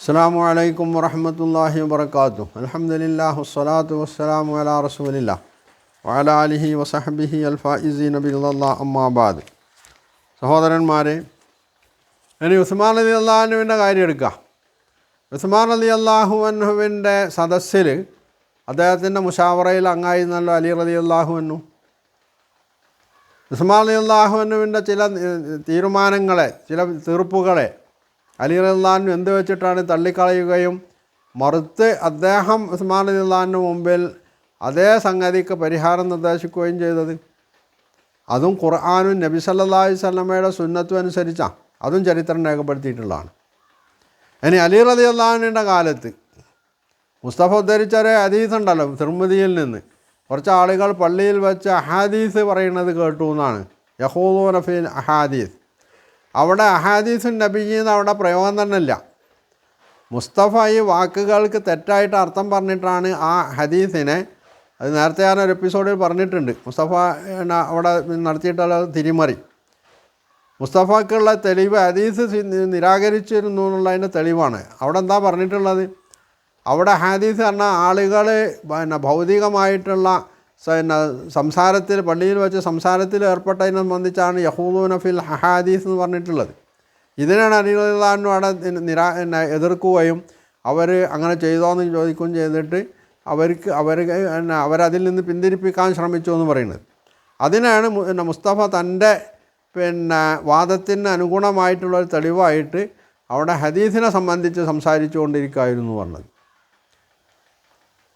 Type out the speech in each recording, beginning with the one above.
അസ്സാം വലൈക്കും വറഹമത്തല്ലാഹി വാത്തു അലഹമുല്ലാ വസ്സലാത്തു വസ്സലാമു അലാ റസൂലില്ല. വാലാലിഹി വസഹബിഹി അൽഫായിസി നബില്ലാ അമ്മാബാദ് സഹോദരന്മാരെ ഇനി ഉസ്മാൻ അലി അള്ളാഹുവിന്റെ കാര്യം എടുക്കുക ഉസ്മാൻ അലി അള്ളാഹു അന്നുവിന്റെ സദസ്സിൽ അദ്ദേഹത്തിന്റെ മുഷാവറയിൽ അങ്ങായിരുന്നല്ലോ അലി റലി അള്ളാഹു അന്നു ഉസ്മാൻ അലി അള്ളാഹു അന്നുവിന്റെ ചില തീരുമാനങ്ങളെ ചില തീർപ്പുകളെ അലി റഹ്ലാനു എന്ത് വെച്ചിട്ടാണ് തള്ളിക്കളയുകയും മറുത്ത് അദ്ദേഹം ഉസ്മാൻ അലി അള്ളഹാനു മുമ്പിൽ അതേ സംഗതിക്ക് പരിഹാരം നിർദ്ദേശിക്കുകയും ചെയ്തത്? അതും ഖുർആാനും നബി അലൈഹി സ്വലമയുടെ സുന്നത്തും അനുസരിച്ചാണ് അതും ചരിത്രം രേഖപ്പെടുത്തിയിട്ടുള്ളതാണ്. ഇനി അലി റലി അള്ളഹാനുവിന്റെ കാലത്ത് മുസ്തഫ ഉദ്ധരിച്ച ഒരു ഹദീസ് ഉണ്ടല്ലോ തിർമുദിയിൽ നിന്ന്. കുറച്ച് ആളുകൾ പള്ളിയിൽ വെച്ച് അഹാദീസ് പറയുന്നത് കേട്ടു എന്നാണ്. യഹൂദൂന ഫിൻ അഹാദീസ്. അവിടെ അഹാദീസുൻ നബിജീന്ന് അവിടെ പ്രയോഗം തന്നെ ഇല്ല മുസ്തഫ ഈ വാക്കുകൾക്ക് തെറ്റായിട്ട് അർത്ഥം പറഞ്ഞിട്ടാണ് ആ ഹദീസിനെ അത് നേരത്തെ ഞാൻ ഒരു എപ്പിസോഡിൽ പറഞ്ഞിട്ടുണ്ട്. മുസ്തഫ അവിടെ നടത്തിയിട്ടുള്ള തിരിമറി. മുസ്തഫക്കുള്ള തെളിവ് ഹദീസ് നിരാകരിച്ചിരുന്നു എന്നുള്ളതിന്റെ തെളിവാണ്. അവിടെ എന്താ പറഞ്ഞിട്ടുള്ളത്? അവിടെ ഹദീസ് പറഞ്ഞാൽ ആളുകൾ പിന്നെ ഭൗതികമായിട്ടുള്ള പിന്നെ സംസാരത്തിൽ പള്ളിയിൽ വെച്ച് സംസാരത്തിൽ ഏർപ്പെട്ടതിനെ സംബന്ധിച്ചാണ് യഹൂദൂന ഫിൽ ഹഹാദീസ് എന്ന് പറഞ്ഞിട്ടുള്ളത്. ഇതിനാണ് അലിദാനും അവിടെ നിരാ എതിർക്കുകയും അവർ അങ്ങനെ ചെയ്തോന്ന് ചോദിക്കുകയും ചെയ്തിട്ട് അവർക്ക് അവർ അവരതിൽ നിന്ന് പിന്തിരിപ്പിക്കാൻ ശ്രമിച്ചു എന്ന് പറയുന്നത്. അതിനാണ് പിന്നെ മുസ്തഫ തന്റെ പിന്നെ വാദത്തിന് അനുഗുണമായിട്ടുള്ള ഒരു തെളിവായിട്ട് അവിടെ ഹദീസിനെ സംബന്ധിച്ച് സംസാരിച്ചു കൊണ്ടിരിക്കുകയായിരുന്നു പറഞ്ഞത്.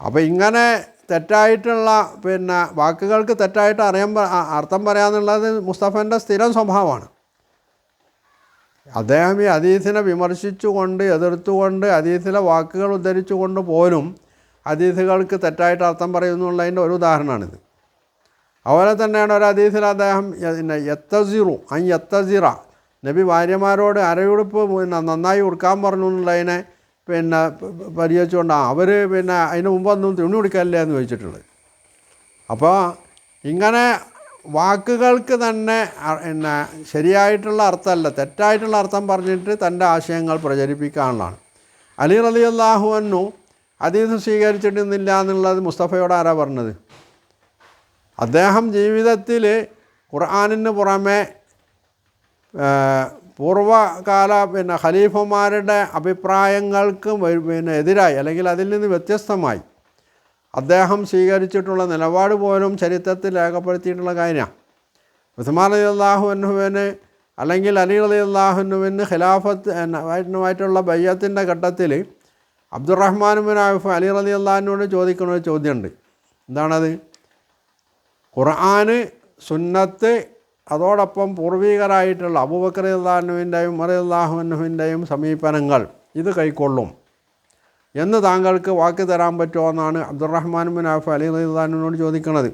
അപ്പോൾ ഇങ്ങനെ തെറ്റായിട്ടുള്ള പിന്നെ വാക്കുകൾക്ക് തെറ്റായിട്ട് അറിയാൻ അർത്ഥം പറയാമെന്നുള്ളത് മുസ്തഫന്റെ സ്ഥിരം സ്വഭാവമാണ്. അദ്ദേഹം ഈ ഹദീസിനെ വിമർശിച്ചുകൊണ്ട് എതിർത്തുകൊണ്ട് ഹദീസിലെ വാക്കുകൾ ഉദ്ധരിച്ചുകൊണ്ട് പോലും ഹദീസുകൾക്ക് തെറ്റായിട്ട് അർത്ഥം പറയുന്നു പറയുന്നുള്ളതിന്റെ ഒരു ഉദാഹരണമാണിത്. അതുപോലെ തന്നെയാണ് ഒരു ഹദീസിൽ അദ്ദേഹം പിന്നെ എത്തസിറു അൻ എത്തസിറ നബി ഭാര്യമാരോട് അരയുടുപ്പ് നന്നായി ഉടുക്കാൻ പറഞ്ഞു എന്നുള്ളതിനെ പിന്നെ പ- പ- പരിഹരിച്ചുകൊണ്ടാണ് അവർ പിന്നെ അതിന് മുമ്പൊന്നും തുണി ഉടുക്കല്ലേ എന്ന് ചോദിച്ചിട്ടുള്ളത്. അപ്പോൾ ഇങ്ങനെ വാക്കുകൾക്ക് തന്നെ പിന്നെ ശരിയായിട്ടുള്ള അർത്ഥമല്ല തെറ്റായിട്ടുള്ള അർത്ഥം പറഞ്ഞിട്ട് തന്റെ ആശയങ്ങൾ പ്രചരിപ്പിക്കാനുള്ളതാണ്. അലി റലി അള്ളാഹുവന്നു അതീത് സ്വീകരിച്ചിട്ടുന്നില്ല എന്നുള്ളത് മുസ്തഫയോട് ആരാ പറഞ്ഞത്? അദ്ദേഹം ജീവിതത്തിൽ ഖുർആാനിന് പുറമെ പൂർവകാല പിന്നെ ഖലീഫമാരുടെ അഭിപ്രായങ്ങൾക്ക് പിന്നെ എതിരായി അല്ലെങ്കിൽ അതിൽ നിന്ന് വ്യത്യസ്തമായി. അദ്ദേഹം സ്വീകരിച്ചിട്ടുള്ള നിലപാട് പോലും ചരിത്രത്തിൽ രേഖപ്പെടുത്തിയിട്ടുള്ള കാര്യമാണ്. ഉസ്മാൻ അലി അള്ളാഹുവിന് അല്ലെങ്കിൽ അലി അലി അള്ളാഹുനുവിന് ഖിലാഫത്ത് ആയിട്ടുള്ള ബയ്യത്തിന്റെ ഘട്ടത്തിൽ Abdurahman bin Auf Ali Ali അള്ളാഹിനോട് ചോദിക്കുന്ന ഒരു ചോദ്യമുണ്ട്. എന്താണത്? ഖുർആാന് സുന്നത്ത് അതോടൊപ്പം പൂർവികരായിട്ടുള്ള അബൂബക്കർ അള്ളാഹുവിന്റെയും ഉമർ അള്ളാഹുവിന്റെയും സമീപനങ്ങൾ ഇത് കൈക്കൊള്ളും. എന്ന് താങ്കൾക്ക് വാക്ക് തരാൻ പറ്റുമോ എന്നാണ് അബ്ദുറഹ്മാൻ ആഫ് അലി റഹിദാനോട് ചോദിക്കുന്നത്.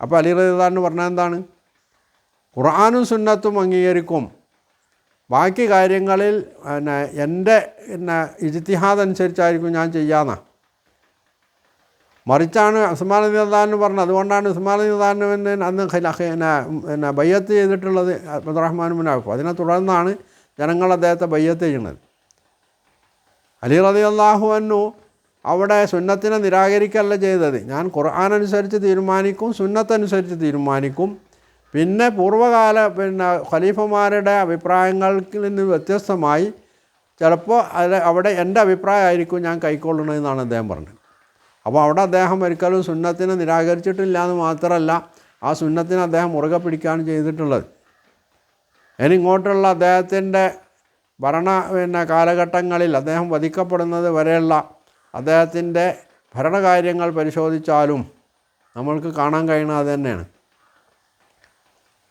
അപ്പോൾ അലി റഹിദാൻ പറഞ്ഞാൽ എന്താണ്? ഖുർആാനും സുന്നത്തും അംഗീകരിക്കും. ബാക്കി കാര്യങ്ങളിൽ പിന്നെ എന്റെ പിന്നെ ഇജ്തിഹാദ് അനുസരിച്ചായിരിക്കും ഞാൻ ചെയ്യാന്നാ മറിച്ചാണ് ഉസ്മാൻ അലി അള്ളഹാൻ പറഞ്ഞത് അതുകൊണ്ടാണ് ഉസ്മാൻ അലി അള്ളഹാനുവിന് അന്ന് പിന്നെ ബയ്യത്ത് ചെയ്തിട്ടുള്ളത് അബ്ദുറഹ്മാൻ മുനാഫു അതിനെ തുടർന്നാണ് ജനങ്ങൾ അദ്ദേഹത്തെ ബയ്യത്ത് ചെയ്യുന്നത്. അലി റതി അള്ളാഹു അന്നു അവിടെ സുന്നത്തിനെ നിരാകരിക്കല്ല ചെയ്തത്. ഞാൻ ഖുർആൻ അനുസരിച്ച് തീരുമാനിക്കും സുന്നത്തനുസരിച്ച് തീരുമാനിക്കും. പിന്നെ പൂർവകാല പിന്നെ ഖലീഫമാരുടെ അഭിപ്രായങ്ങളിൽ നിന്ന് വ്യത്യസ്തമായി ചിലപ്പോൾ അവിടെ എന്റെ അഭിപ്രായമായിരിക്കും ഞാൻ കൈക്കൊള്ളണമെന്നാണ് അദ്ദേഹം പറഞ്ഞത്. അപ്പോൾ അവിടെ അദ്ദേഹം ഒരിക്കലും സുന്നത്തിനെ നിരാകരിച്ചിട്ടില്ല എന്ന് മാത്രമല്ല ആ സുന്നത്തിനെ അദ്ദേഹം മുറുകെ പിടിക്കുകയാണ് ചെയ്തിട്ടുള്ളത്. ഇനി ഇങ്ങോട്ടുള്ള അദ്ദേഹത്തിന്റെ ഭരണ പിന്നെ കാലഘട്ടങ്ങളിൽ അദ്ദേഹം വധിക്കപ്പെടുന്നത് വരെയുള്ള അദ്ദേഹത്തിന്റെ ഭരണകാര്യങ്ങൾ പരിശോധിച്ചാലും നമ്മൾക്ക് കാണാൻ കഴിയുന്നത് അത് തന്നെയാണ്.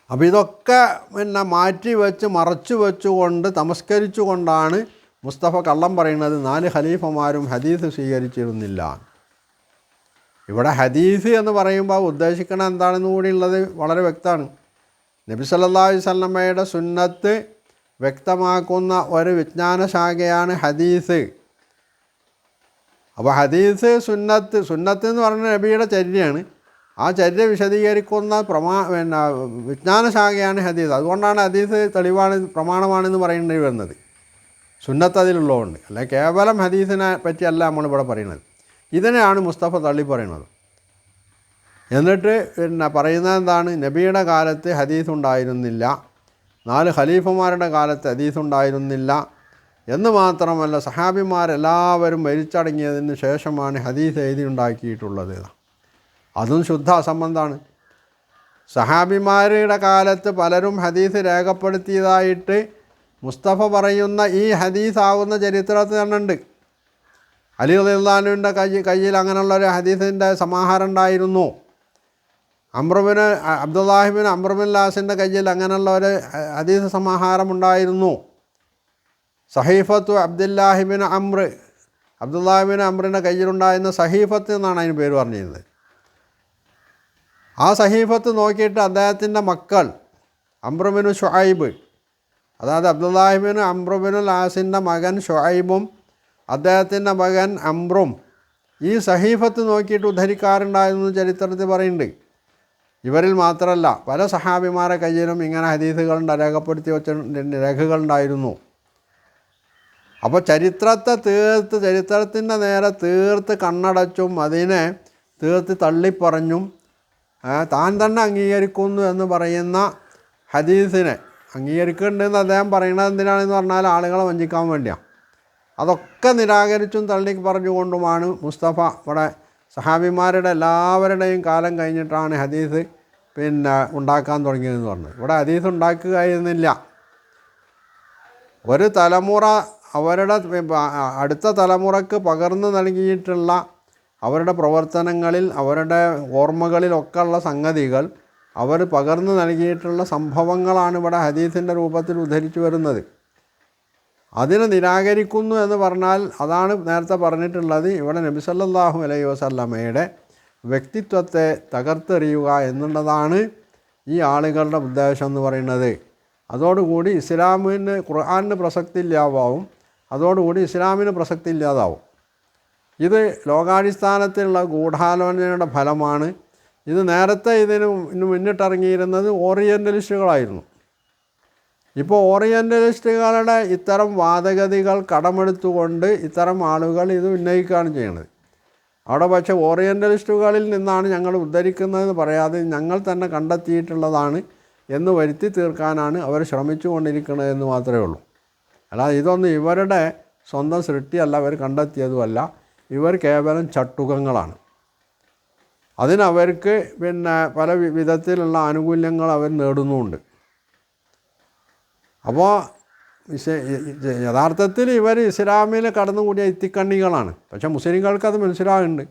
അപ്പോൾ ഇതൊക്കെ പിന്നെ മാറ്റി വെച്ച് മറച്ചു വെച്ചുകൊണ്ട് തമസ്കരിച്ചുകൊണ്ടാണ് മുസ്തഫ കള്ളം പറയുന്നത് നാല് ഖലീഫമാരും ഹദീസ് സ്വീകരിച്ചിരുന്നില്ല. ഇവിടെ ഹദീസ് എന്ന് പറയുമ്പോൾ ഉദ്ദേശിക്കണം എന്താണെന്ന് കൂടി ഉള്ളത് വളരെ വ്യക്തമാണ്. നബി സല്ലല്ലാഹു അലൈഹി വസല്ലമയുടെ സുന്നത്ത് വ്യക്തമാക്കുന്ന ഒരു വിജ്ഞാന ശാഖയാണ് ഹദീസ്. അപ്പോൾ ഹദീസ് സുന്നത്ത് സുന്നത്ത് എന്ന് പറഞ്ഞ നബിയുടെ ചര്യയാണ്. ആ ചര്യ വിശദീകരിക്കുന്ന പ്രമാ പിന്നെ വിജ്ഞാന ശാഖയാണ് ഹദീസ്. അതുകൊണ്ടാണ് ഹദീസ് തെളിവാണ് പ്രമാണമാണെന്ന് പറയേണ്ടി വരുന്നത്. സുന്നത്ത് അതിലുള്ളതുകൊണ്ട്. അല്ല കേവലം ഹദീസിനെ പറ്റിയല്ല നമ്മളിവിടെ പറയുന്നത്. ഇതിനെയാണ് മുസ്തഫ തള്ളി പറയുന്നത്. എന്നിട്ട് പിന്നെ പറയുന്നത് എന്താണ്? നബിയുടെ കാലത്ത് ഹദീസ് ഉണ്ടായിരുന്നില്ല. നാല് ഖലീഫമാരുടെ കാലത്ത് ഹദീസ് ഉണ്ടായിരുന്നില്ല. എന്ന് മാത്രമല്ല സഹാബിമാരെല്ലാവരും മരിച്ചടങ്ങിയതിന് ശേഷമാണ് ഹദീസ് എഴുതി ഉണ്ടാക്കിയിട്ടുള്ളത്. അതും ശുദ്ധ അസംബന്ധമാണ്. സഹാബിമാരുടെ കാലത്ത് പലരും ഹദീസ് രേഖപ്പെടുത്തിയതായിട്ട് മുസ്തഫ പറയുന്ന ഈ ഹദീസ് ആവുന്ന ചരിത്രത്തിൽ തന്നെ അലി അലിള്ളാനുവിന്റെ കൈ കയ്യിൽ അങ്ങനെയുള്ള ഒരു ഹദീസിന്റെ സമാഹാരം ഉണ്ടായിരുന്നു. അമ്രബിന് അബ്ദുല്ലാഹിബിൻ അമ്രബിൻ ലാസിന്റെ കയ്യിൽ അങ്ങനെയുള്ള ഒരു ഹദീസ് സമാഹാരം ഉണ്ടായിരുന്നു. സഹീഫത്തു അബ്ദുല്ലാഹിബിൻ അമ്ര അബ്ദുല്ലാഹിബിൻ അമ്രിന്റെ കയ്യിലുണ്ടായിരുന്ന സഹീഫത്ത് എന്നാണ് അതിന് പേര് പറഞ്ഞിരുന്നത്. ആ സഹീഫത്ത് നോക്കിയിട്ട് അദ്ദേഹത്തിന്റെ മക്കൾ അമ്രബിനു ഷുഹൈബ് അതായത് അബ്ദുല്ലാഹിബിന് അമ്രുബിനു ലാസിന്റെ മകൻ ഷുഐബും അദ്ദേഹത്തിന്റെ മകൻ അമ്രും ഈ സഹീഫത്ത് നോക്കിയിട്ട് ഉദ്ധരിക്കാറുണ്ടായിരുന്നു ചരിത്രത്തിൽ പറയുന്നുണ്ട്. ഇവരിൽ മാത്രമല്ല പല സഹാബിമാരെ കയ്യിലും ഇങ്ങനെ ഹദീസുകളുണ്ട് രേഖപ്പെടുത്തി വെച്ച രേഖകളുണ്ടായിരുന്നു. അപ്പോൾ ചരിത്രത്തെ തീർത്ത് ചരിത്രത്തിന്റെ നേരെ തീർത്ത് കണ്ണടച്ചും അതിനെ തീർത്ത് തള്ളിപ്പറഞ്ഞും താൻ തന്നെ അംഗീകരിക്കുന്നു എന്ന് പറയുന്ന ഹദീസിനെ അംഗീകരിക്കുന്നുണ്ടെന്ന് അദ്ദേഹം പറയണത് എന്തിനാണെന്ന് പറഞ്ഞാൽ ആളുകളെ വഞ്ചിക്കാൻ വേണ്ടിയാണ്. അതൊക്കെ നിരാകരിച്ചും തള്ളി പറഞ്ഞുകൊണ്ടുമാണ് മുസ്തഫ. ഇവിടെ സഹാബിമാരുടെ എല്ലാവരുടെയും കാലം കഴിഞ്ഞിട്ടാണ് ഹദീസ് പിന്നെ ഉണ്ടാക്കാൻ തുടങ്ങിയതെന്ന് പറഞ്ഞത്. ഇവിടെ ഹദീസ് ഉണ്ടാക്കുകയായിരുന്നില്ല. ഒരു തലമുറ അവരുടെ അടുത്ത തലമുറയ്ക്ക് പകർന്നു നൽകിയിട്ടുള്ള അവരുടെ പ്രവർത്തനങ്ങളിൽ അവരുടെ ഓർമ്മകളിലൊക്കെ ഉള്ള സംഗതികൾ അവർ പകർന്നു നൽകിയിട്ടുള്ള സംഭവങ്ങളാണ് ഇവിടെ ഹദീസിന്റെ രൂപത്തിൽ ഉദ്ധരിച്ചു വരുന്നത്. അതിനെ നിരാകരിക്കുന്നു എന്ന് പറഞ്ഞാൽ അതാണ് നേരത്തെ പറഞ്ഞിട്ടുള്ളത് ഇവിടെ നബി സല്ലല്ലാഹു അലൈഹി വസല്ലമയുടെ വ്യക്തിത്വത്തെ തകർത്തെറിയുക എന്നുള്ളതാണ് ഈ ആളുകളുടെ ഉദ്ദേശം എന്ന് പറയുന്നത്. അതോടുകൂടി ഇസ്ലാമിന് ഖുർആാനിന് പ്രസക്തി ഇല്ലാതാവും അതോടുകൂടി ഇസ്ലാമിന് പ്രസക്തി ഇല്ലാതാവും ഇത് ലോകാടിസ്ഥാനത്തിലുള്ള ഗൂഢാലോചനയുടെ ഫലമാണ്. ഇത് നേരത്തെ ഇതിന് മുന്നിട്ടിറങ്ങിയിരുന്നത് ഓറിയന്റലിസ്റ്റുകളായിരുന്നു ഇപ്പോൾ ഓറിയന്റലിസ്റ്റുകളുടെ ഇത്തരം വാദഗതികൾ കടമെടുത്തുകൊണ്ട് ഇത്തരം ആളുകൾ ഇത് ഉന്നയിക്കുകയാണ് ചെയ്യുന്നത്. അവിടെ പക്ഷേ ഓറിയന്റലിസ്റ്റുകളിൽ നിന്നാണ് ഞങ്ങൾ ഉദ്ധരിക്കുന്നതെന്ന് പറയാതെ ഞങ്ങൾ തന്നെ കണ്ടെത്തിയിട്ടുള്ളതാണ് എന്ന് വരുത്തി തീർക്കാനാണ് അവർ ശ്രമിച്ചു കൊണ്ടിരിക്കുന്നതെന്ന് മാത്രമേ ഉള്ളൂ. അല്ലാതെ ഇതൊന്നും ഇവരുടെ സ്വന്തം സൃഷ്ടിയല്ല അവർ കണ്ടെത്തിയതുമല്ല. ഇവർ കേവലം ചട്ടുകങ്ങളാണ്. അതിനവർക്ക് പിന്നെ പല വിധത്തിലുള്ള ആനുകൂല്യങ്ങൾ അവർ നേടുന്നുമുണ്ട്. അപ്പോൾ യഥാർത്ഥത്തിൽ ഇവർ ഇസ്ലാമിൽ കടന്നുകൂടിയ ഇത്തിക്കണ്ണികളാണ് പക്ഷേ മുസ്ലിങ്ങൾക്ക് അത് മനസ്സിലാകുന്നുണ്ട്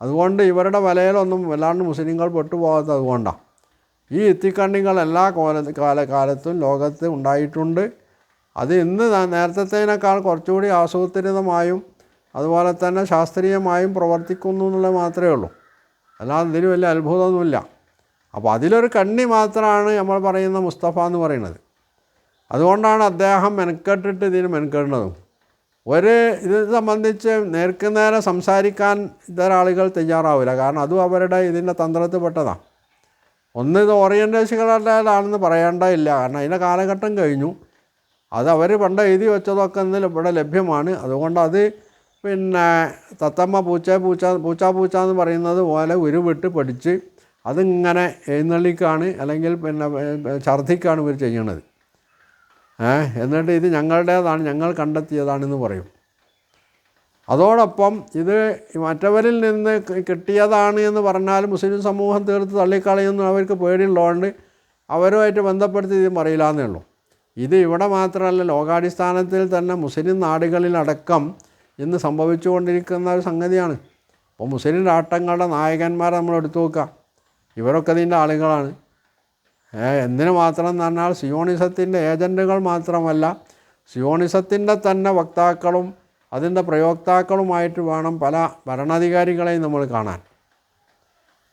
അതുകൊണ്ട് ഇവരുടെ വലയിലൊന്നും വല്ലാണ്ട് മുസ്ലിങ്ങൾ പെട്ടുപോകാത്തത് അതുകൊണ്ടാണ് ഈ ഇത്തിക്കണ്ണികൾ എല്ലാ കോല കാല കാലത്തും ലോകത്ത് ഉണ്ടായിട്ടുണ്ട്. അത് ഇന്ന് നേരത്തേനേക്കാൾ കുറച്ചുകൂടി ആസൂത്രിതമായും അതുപോലെ തന്നെ ശാസ്ത്രീയമായും പ്രവർത്തിക്കുന്നു എന്നുള്ളത് മാത്രമേ ഉള്ളൂ. അല്ലാതെ ഇതിന് വലിയ അത്ഭുതമൊന്നുമില്ല. അപ്പോൾ അതിലൊരു കണ്ണി മാത്രമാണ് നമ്മൾ പറയുന്ന മുസ്തഫ എന്ന് പറയുന്നത്. അതുകൊണ്ടാണ് അദ്ദേഹം മെനക്കെട്ടിട്ട് ഇതിന് മെനക്കെടുന്നതും. ഒരു ഇത് സംബന്ധിച്ച് നേർക്കുനേരെ സംസാരിക്കാൻ ഇതരാളുകൾ തയ്യാറാവില്ല. കാരണം അതും അവരുടെ ഇതിന്റെ തന്ത്രത്തിൽ പെട്ടതാണ് ഒന്ന് ഇത് ഓറിയന്റേഷനുകളുടേതാണെന്ന് പറയേണ്ടതില്ല. കാരണം അതിന്റെ കാലഘട്ടം കഴിഞ്ഞു. അത് അവർ പണ്ട് എഴുതി വെച്ചതൊക്കെ ഇന്ന് ഇവിടെ ലഭ്യമാണ്. അതുകൊണ്ട് അത് പിന്നെ തത്തമ്മ പൂച്ച പൂച്ച പൂച്ച പൂച്ച എന്ന് പറയുന്നത് പോലെ ഉരുവിട്ട് പഠിച്ച് അതിങ്ങനെ എഴുന്നള്ളിക്കാണ് അല്ലെങ്കിൽ പിന്നെ ഛർദ്ദിക്കാണ് ഇവർ ചെയ്യണത്. എന്നിട്ട് ഇത് ഞങ്ങളുടേതാണ് ഞങ്ങൾ കണ്ടെത്തിയതാണെന്ന് പറയും. അതോടൊപ്പം ഇത് മറ്റവരിൽ നിന്ന് കിട്ടിയതാണ് എന്ന് പറഞ്ഞാൽ മുസ്ലിം സമൂഹം തീർത്ത് തള്ളിക്കളയുന്നു അവർക്ക് പേടിയുള്ളതുകൊണ്ട് അവരുമായിട്ട് ബന്ധപ്പെടുത്തി ഇത് പറയില്ല എന്നേ ഉള്ളൂ. ഇത് ഇവിടെ മാത്രമല്ല ലോകാടിസ്ഥാനത്തിൽ തന്നെ മുസ്ലിം നാടുകളിലടക്കം ഇന്ന് സംഭവിച്ചുകൊണ്ടിരിക്കുന്ന ഒരു സംഗതിയാണ്. അപ്പോൾ മുസ്ലിം രാഷ്ട്രങ്ങളുടെ നായകന്മാരെ നമ്മൾ എടുത്തു നോക്കുക. ഇവരൊക്കെ ഇതിന്റെ ആളുകളാണ്. എന്തിനു മാത്രം എന്ന് പറഞ്ഞാൽ സിയോണിസത്തിന്റെ ഏജന്റുകൾ മാത്രമല്ല സിയോണിസത്തിന്റെ തന്നെ വക്താക്കളും അതിന്റെ പ്രയോക്താക്കളുമായിട്ട് വേണം പല ഭരണാധികാരികളെയും നമ്മൾ കാണാൻ.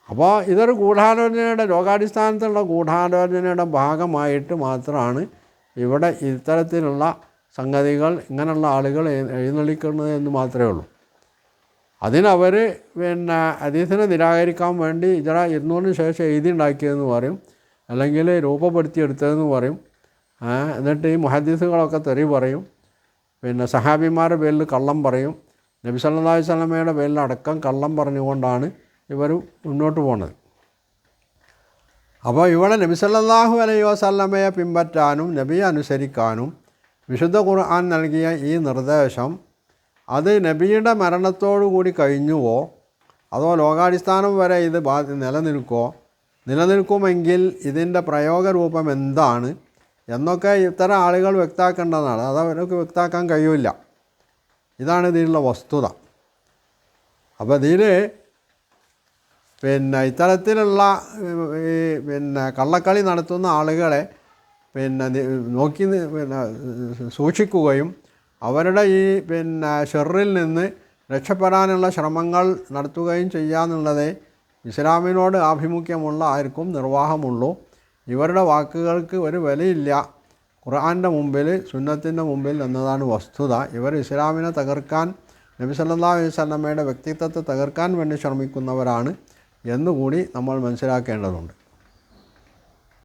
അപ്പോൾ ഇതൊരു ഗൂഢാലോചനയുടെ ലോകാടിസ്ഥാനത്തിലുള്ള ഗൂഢാലോചനയുടെ ഭാഗമായിട്ട് മാത്രമാണ് ഇവിടെ ഇത്തരത്തിലുള്ള സംഗതികൾ ഇങ്ങനെയുള്ള ആളുകൾ എഴുന്നള്ളിക്കുന്നത് എന്ന് മാത്രമേ ഉള്ളൂ. അതിനവർ പിന്നെ അതീസിനെ നിരാകരിക്കാൻ വേണ്ടി ഇതര ഇരുന്നൂറിന് ശേഷം എഴുതി ഉണ്ടാക്കിയതെന്ന് പറയും. അല്ലെങ്കിൽ രൂപപ്പെടുത്തിയെടുത്തതെന്ന് പറയും. എന്നിട്ട് ഈ മുഹദ്ദീസുകളൊക്കെ തെറി പറയും. പിന്നെ സഹാബിമാരുടെ പേരിൽ കള്ളം പറയും. നബി സല്ലല്ലാഹു അലൈഹി വസല്ലമയുടെ പേരിൽ അടക്കം കള്ളം പറഞ്ഞുകൊണ്ടാണ് ഇവർ മുന്നോട്ട് പോണത്. അപ്പോൾ ഇവിടെ നബി സല്ലല്ലാഹു അലൈഹി വസല്ലമയെ പിൻപറ്റാനും നബിയെ അനുസരിക്കാനും വിശുദ്ധ ഖുർആൻ നൽകിയ ഈ നിർദ്ദേശം അത് നബിയുടെ മരണത്തോടു കൂടി കഴിഞ്ഞുവോ അതോ ലോകാടിസ്ഥാനം വരെ ഇത് ബാ നിലനിൽക്കുമോ നിലനിൽക്കുമെങ്കിൽ ഇതിന്റെ പ്രയോഗരൂപം എന്താണ് എന്നൊക്കെ ഇത്തരം ആളുകൾ വ്യക്താക്കേണ്ടതാണ്. അത് വ്യക്താക്കാൻ കഴിയില്ല. ഇതാണ് ഇതിലുള്ള വസ്തുത. അപ്പോൾ ഇതിൽ പിന്നെ ഇത്തരത്തിലുള്ള ഈ പിന്നെ കള്ളക്കളി നടത്തുന്ന ആളുകളെ പിന്നെ നോക്കി പിന്നെ സൂക്ഷിക്കുകയും അവരുടെ ഈ പിന്നെ ഷെറിൽ നിന്ന് രക്ഷപ്പെടാനുള്ള ശ്രമങ്ങൾ നടത്തുകയും ചെയ്യാന്നുള്ളതേ ഇസ്ലാമിനോട് ആഭിമുഖ്യമുള്ള ആർക്കും നിർവാഹമുള്ളൂ. ഇവരുടെ വാക്കുകൾക്ക് ഒരു വിലയില്ല. ഖുർആന്റെ മുമ്പിൽ സുന്നത്തിന്റെ മുമ്പിൽ എന്നതാണ് വസ്തുത. ഇവർ ഇസ്ലാമിനെ തകർക്കാൻ നബി സല്ലാ അലൈഹി വസല്ലമയുടെ വ്യക്തിത്വത്തെ തകർക്കാൻ വേണ്ടി ശ്രമിക്കുന്നവരാണ് എന്നുകൂടി നമ്മൾ മനസ്സിലാക്കേണ്ടതുണ്ട്.